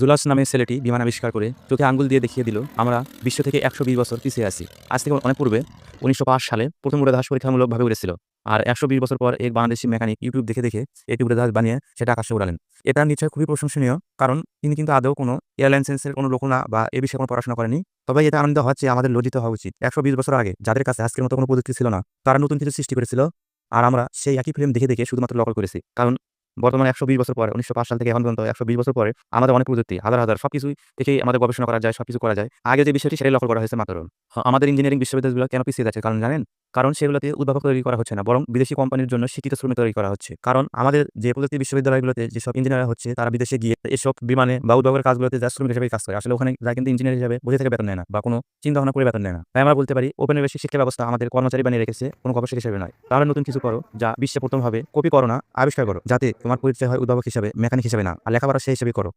জুলাস নামে ছেলেটি বিমান আবিষ্কার করে চোখে আঙ্গুল দিয়ে দেখিয়ে দিল, আমরা বিশ্ব থেকে একশো বিশ বছর পিছিয়ে আছি। আজ থেকে অনেক পূর্বে উনিশশো পাঁচ সালে প্রথম উড়োজাহাজ পরীক্ষামূলকভাবে উড়েছিল, আর একশো বিশ বছর পর এক বাংলাদেশি মেকানিক ইউটিউব দেখে দেখে এটি উড়োজাহাজ বানিয়ে সেটা আকাশে উড়ালেন। এটা নিশ্চয় খুবই প্রশংসনীয়, কারণ তিনি কিন্তু আদৌ কোনো এয়ারলাইন্সেন্সের কোনো লোক না বা এ বিষয়ে কোনো পড়াশোনা করেনি তবে এটা আনন্দ হচ্ছে আমাদের লজ্জিত হওয়া উচিত। একশো বিশ বছর আগে যাদের কাছে আজকের মতো কোনো প্রযুক্তি ছিল না, তারা নতুন কিছু সৃষ্টি করেছিল, আর আমরা সেই একই ফিল্ম দেখে দেখে শুধুমাত্র নকল করেছি, কারণ বর্তমানে একশো বিশ বছর পরে, উনিশশো পাঁচ সাল থেকে এখন পর্যন্ত একশো বিশ বছর পরে আমাদের অনেক প্রযুক্তি, হাজার হাজার সব কিছুই থেকেই আমাদের গবেষণা করা যায় সব কিছু করা যায়। আগে যে বিষয়টি সেটাই লক্ষ্য করা হয়েছে মাত্র। আমাদের ইঞ্জিনিয়ারিং বিশ্ববিদ্যালয়গুলো কেন পিছিয়ে যাচ্ছে কারণ জানেন? কারণ সেগুলোতে উদ্ভাবক তৈরি করা হচ্ছে না, বরং বিদেশি কোম্পানির জন্য শিক্ষিত শ্রমিক তৈরি করা হচ্ছে। কারণ আমাদের যে প্রযুক্তি বিশ্ববিদ্যালয়গুলোতে যেসব ইঞ্জিনিয়ার হচ্ছে, তারা বিদেশে গিয়ে এসব বিমানে বা উদ্ভাবকের কাজগুলোতে যা শ্রমিক হিসেবে কাজ করে, আসলে ওখানে যা কিন্তু ইঞ্জিনিয়ার হিসেবে বসে থেকে বেতন নেয় না বা কোনো চিন্তা ভাবনা করে বেতন নেয় না। তাই আমরা বলতে পারি ওপেন বেশি শিক্ষা ব্যবস্থা আমাদের কর্মচারী বানিয়ে রেখেছে কোনো গবেষক হিসেবে নয়। তাহলে নতুন কিছু করো যা বিশ্বে প্রথম হবে কপি করো না, আবিষ্কার করো, যাতে তোমার পরিচয় হয় উদ্ভাবক হিসেবে মেকানিক হিসেবে না, আর লেখাপড়া সেই হিসেবে করো।